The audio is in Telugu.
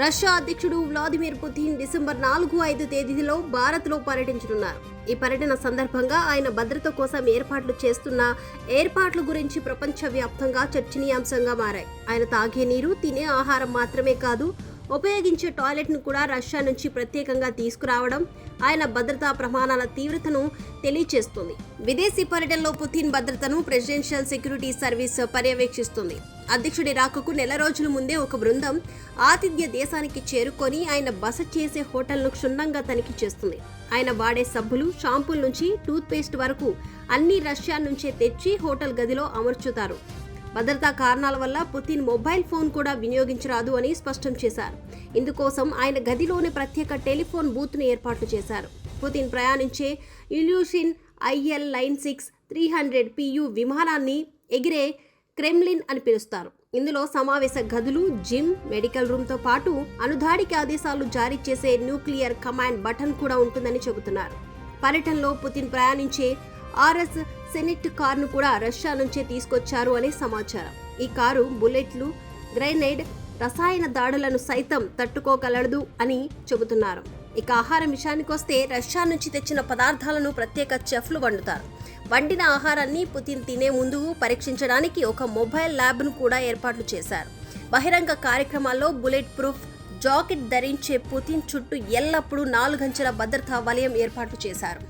రష్యా అధ్యక్షుడు వ్లాదిమిర్ పుతిన్ డిసెంబర్ నాలుగు ఐదు తేదీలో భారత్లో పర్యటించనున్నారు. ఈ పర్యటన సందర్భంగా ఆయన భద్రత కోసం ఏర్పాట్లు చేస్తున్న ఏర్పాట్ల గురించి ప్రపంచవ్యాప్తంగా చర్చనీయాంశంగా మారాయి. ఆయన తాగే నీరు తినే ఆహారం మాత్రమే కాదు ఉపయోగించే టాయిలెట్ను కూడా రష్యా నుంచి ప్రత్యేకంగా తీసుకురావడం ఆయన భద్రతా ప్రమాణాల తీవ్రతను తెలియచేస్తుంది. విదేశీ పర్యటనలో పుతిన్ భద్రతను ప్రెసిడెన్షియల్ సెక్యూరిటీ సర్వీస్ పర్యవేక్షిస్తుంది. అధ్యక్షుడి రాకకు నెల రోజుల ముందే ఒక బృందం ఆతిథ్య దేశానికి చేరుకొని ఆయన బస చేసే హోటల్ను క్షుణ్ణంగా తనిఖీ చేస్తుంది. ఆయన వాడే సబ్బులు షాంపూల నుంచి టూత్పేస్ట్ వరకు అన్ని రష్యా నుంచే తెచ్చి హోటల్ గదిలో అమర్చుతారు. భద్రతా కారణాల వల్ల పుతిన్ మొబైల్ ఫోన్ కూడా వినియోగించరాదు అని స్పష్టం చేశారు. ఇందుకోసం ఆయన గదిలోనే ప్రత్యేక టెలిఫోన్ బూత్ను ఏర్పాటు చేశారు. పుతిన్ ప్రయాణించే Ilyushin IL nine six three hundred PU విమానాన్ని ఎగిరే క్రెమ్లిన్ అని పిలుస్తారు. ఇందులో సమావేశ గదులు జిమ్ మెడికల్ రూమ్తో పాటు అనుదాడికి ఆదేశాలు జారీ చేసే న్యూక్లియర్ కమాండ్ బటన్ కూడా ఉంటుందని చెబుతున్నారు. పర్యటనలో పుతిన్ ప్రయాణించే ఆర్ఎస్ సెనెట్ కారును కూడా రష్యా నుంచే తీసుకొచ్చారు అనే సమాచారం. ఈ కారు బుల్లెట్లు గ్రెనేడ్ రసాయన దాడులను సైతం తట్టుకోగలదు అని చెబుతున్నారు. ఇక ఆహారం విషయానికొస్తే రష్యా నుంచి తెచ్చిన పదార్థాలను ప్రత్యేక చెఫ్లు వండుతారు. వండిన ఆహారాన్ని పుతిన్ తినే ముందు పరీక్షించడానికి ఒక మొబైల్ ల్యాబ్ను కూడా ఏర్పాట్లు చేశారు. బహిరంగ కార్యక్రమాల్లో బుల్లెట్ ప్రూఫ్ జాకెట్ ధరించే పుతిన్ చుట్టూ ఎల్లప్పుడూ నాలుగంచెల భద్రతా వలయం ఏర్పాటు చేశారు.